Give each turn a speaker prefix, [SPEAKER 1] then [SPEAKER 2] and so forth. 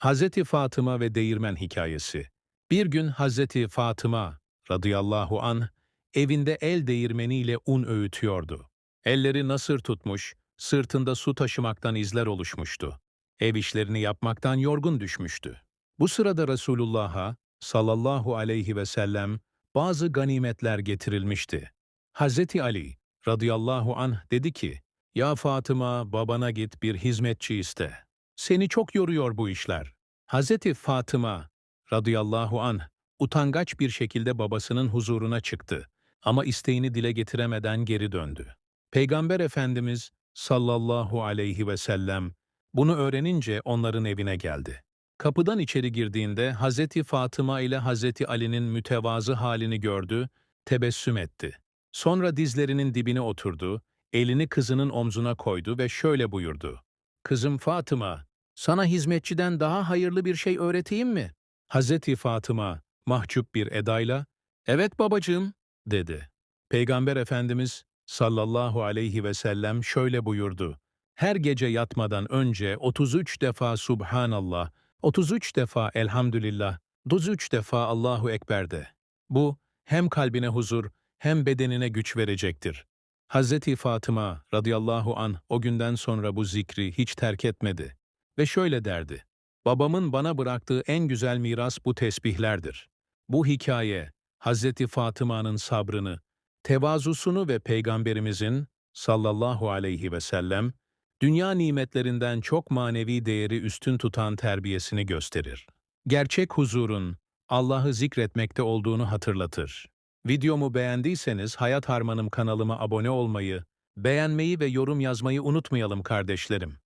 [SPEAKER 1] Hazreti Fatıma ve Değirmen Hikayesi Bir gün Hazreti Fatıma radıyallahu anh evinde el değirmeniyle un öğütüyordu. Elleri nasır tutmuş, sırtında su taşımaktan izler oluşmuştu. Ev işlerini yapmaktan yorgun düşmüştü. Bu sırada Resulullah'a sallallahu aleyhi ve sellem bazı ganimetler getirilmişti. Hazreti Ali radıyallahu anh dedi ki, ''Ya Fatıma, babana git bir hizmetçi iste. Seni çok yoruyor bu işler.'' Hazreti Fatıma radıyallahu anh utangaç bir şekilde babasının huzuruna çıktı ama isteğini dile getiremeden geri döndü. Peygamber Efendimiz sallallahu aleyhi ve sellem bunu öğrenince onların evine geldi. Kapıdan içeri girdiğinde Hazreti Fatıma ile Hazreti Ali'nin mütevazı halini gördü, tebessüm etti. Sonra dizlerinin dibine oturdu, elini kızının omzuna koydu ve şöyle buyurdu. Kızım Fatıma, sana hizmetçiden daha hayırlı bir şey öğreteyim mi? Hazreti Fatıma mahcup bir edayla, evet babacığım, dedi. Peygamber Efendimiz sallallahu aleyhi ve sellem şöyle buyurdu. Her gece yatmadan önce 33 defa Subhanallah, 33 defa Elhamdülillah, 33 defa Allahu Ekber de. Bu hem kalbine huzur hem bedenine güç verecektir. Hazreti Fatıma radıyallahu an o günden sonra bu zikri hiç terk etmedi ve şöyle derdi. Babamın bana bıraktığı en güzel miras bu tesbihlerdir. Bu hikaye Hazreti Fatıma'nın sabrını, tevazusunu ve Peygamberimizin sallallahu aleyhi ve sellem dünya nimetlerinden çok manevi değeri üstün tutan terbiyesini gösterir. Gerçek huzurun Allah'ı zikretmekte olduğunu hatırlatır. Videomu beğendiyseniz Hayat Harmanım kanalıma abone olmayı, beğenmeyi ve yorum yazmayı unutmayalım kardeşlerim.